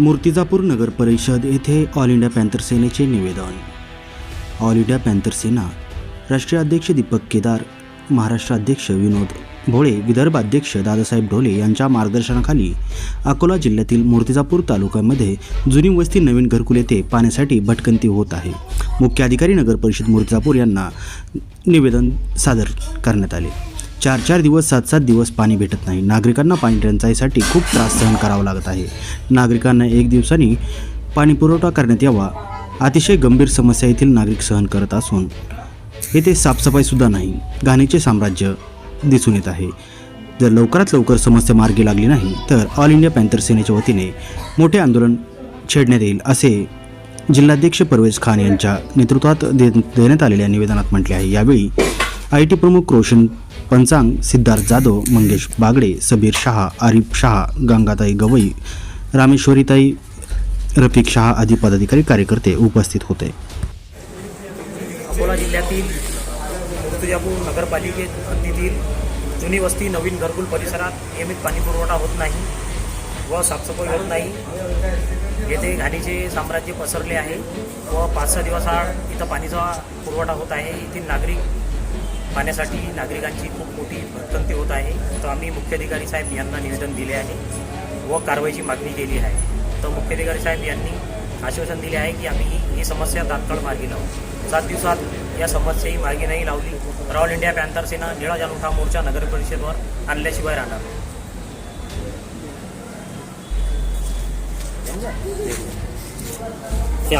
मूर्तिजापूर नगर परिषद येथे all India panther सेनेचे निवेदन. ऑल इंडिया पॅन्थर सेना राष्ट्रीय अध्यक्ष दीपक केदार महाराष्ट्र अध्यक्ष विनोद भोळे विदर्भ अध्यक्ष दादासाहेब ढोले यांच्या मार्गदर्शनाखाली अकोला जिल्ह्यातील मूर्तिजापूर तालुक्यामध्ये जुनी वस्ती नवीन घरकुल येथे पाण्यासाठी भटकंती होत आहे. मुख्य अधिकारी नगर परिषद मूर्तिजापूर यांना निवेदन सादर करण्यात आले. चार चार दिवस सात सात दिवस पाणी भेटत नाही. नागरिकांना पाणी टंचाईसाठी खूप त्रास सहन करावा लागत आहे. नागरिकांना एक दिवसांनी पाणी पुरवठा करण्यात यावा अतिशय गंभीर समस्या येथील नागरिक सहन करत असून. येथे साफसफाईसुद्धा नाही. घाणीचे साम्राज्य दिसून येत आहे. जर लवकरात लवकर समस्या मार्गी लागली नाही तर ऑल इंडिया पॅन्थर सेनेच्या वतीने मोठे आंदोलन छेडण्यात येईल असे जिल्हाध्यक्ष परवेज खान यांच्या नेतृत्वात दे देण्यात आलेल्या निवेदनात म्हटले आहे. यावेळी आय टी प्रमुख रोशन पंचांग सिद्धार्थ जाधव मंगेश बागडे सबीर शहा आरिफ शहा गंगाताई गवई रामेश्वरीताई रफिक शहा आदी पदाधिकारी कार्यकर्ते उपस्थित होते. अकोला जिल्ह्यातील तुळजापूर नगरपालिकेत हद्दीतील जुनी वस्ती नवीन घरकुल परिसरात नियमित पाणीपुरवठा होत नाही व साफसफाई होत नाही. येथे घाणीचे साम्राज्य पसरले आहे व पाच सहा दिवस आड इथं पाणीचा पुरवठा होत आहे. येथील नागरिक पाण्यासाठी नागरिकांची खूप मोठी भटकंती होत आहे. तर आम्ही मुख्याधिकारी साहेब यांना निवेदन दिले आहे व कारवाईची मागणी केली आहे. तर मुख्याधिकारी साहेब यांनी आश्वासन दिले आहे की आम्ही ही समस्या तात्काळ मार्गी लावू. सात दिवसात या समस्याही मार्गी नाही लावली. तर ऑल इंडिया पॅन्थर सेना निळा जालुठा मोर्चा नगर परिषदेवर आणल्याशिवाय राहणार. नाही. हे